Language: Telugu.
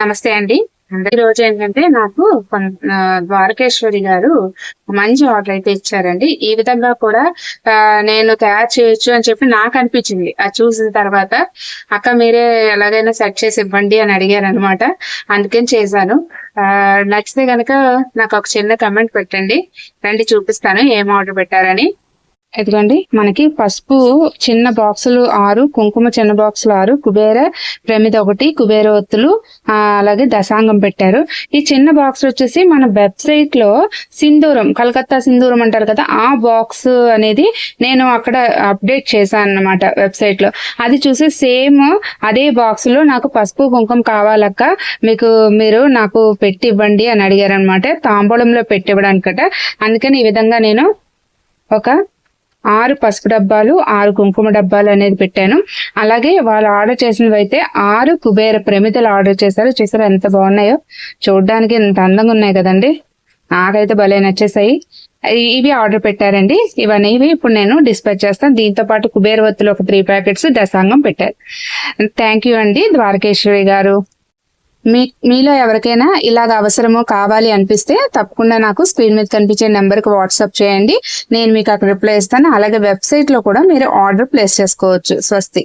నమస్తే అండి. ఈ రోజు ఏంటంటే నాకు ద్వారకేశ్వరి గారు మంచి ఆర్డర్ అయితే ఇచ్చారండి. ఈ విధంగా కూడా నేను తయారు చేయొచ్చు అని చెప్పి నాకు అనిపించింది. అది చూసిన తర్వాత అక్క మీరే ఎలాగైనా సెట్ చేసి ఇవ్వండి అని అడిగారు అనమాట అందుకని చేశాను. ఆ, నచ్చితే గనక నాకు ఒక చిన్న కమెంట్ పెట్టండి. రండి చూపిస్తాను ఏం ఆర్డర్ పెట్టారని. ఇదిగోండి మనకి పసుపు చిన్న బాక్సులు ఆరు కుంకుమ చిన్న బాక్సులు ఆరు కుబేర ప్రమిద ఒకటి కుబేర ఒత్తులు అలాగే దశాంగం పెట్టారు. ఈ చిన్న బాక్స్ వచ్చేసి మన వెబ్సైట్లో సింధూరం కలకత్తా సింధూరం అంటారు కదా ఆ బాక్స్ అనేది నేను అక్కడ అప్డేట్ చేశాను అనమాట వెబ్సైట్లో అది చూసి సేమ్ అదే బాక్స్లో నాకు పసుపు కుంకుమ కావాలక్క మీకు మీరు నాకు పెట్టి ఇవ్వండి అని అడిగారు అనమాట తాంబూలంలో పెట్టి ఇవ్వడానికట అందుకని ఈ విధంగా నేను ఒక ఆరు పసుపు డబ్బాలు ఆరు కుంకుమ డబ్బాలు అనేది పెట్టాను. అలాగే వాళ్ళు ఆర్డర్ చేసినవి అయితే ఆరు కుబేర ప్రమితలు ఆర్డర్ చేశారు. చూసారు ఎంత బాగున్నాయో? చూడడానికి ఎంత అందంగా ఉన్నాయి కదండి. నాకైతే భలే నచ్చేసాయి ఇవి ఆర్డర్ పెట్టారండి. ఇవన్నీ ఇప్పుడు నేను డిస్పాచ్ చేస్తాను. దీంతో పాటు కుబేర వత్తులు ఒక త్రీ ప్యాకెట్స్ దశాంగం పెట్టారు. థ్యాంక్ యూ అండి. ద్వారకేశ్వరి గారు. మీ మీలో ఎవరికైనా ఇలాగ అవసరమో కావాలి అనిపిస్తే తప్పకుండా నాకు స్క్రీన్ మీద కనిపించే నెంబర్కి వాట్సాప్ చేయండి. నేను మీకు అక్కడ రిప్లై ఇస్తాను. అలాగే వెబ్సైట్లో కూడా మీరు ఆర్డర్ ప్లేస్ చేసుకోవచ్చు. స్వస్తి.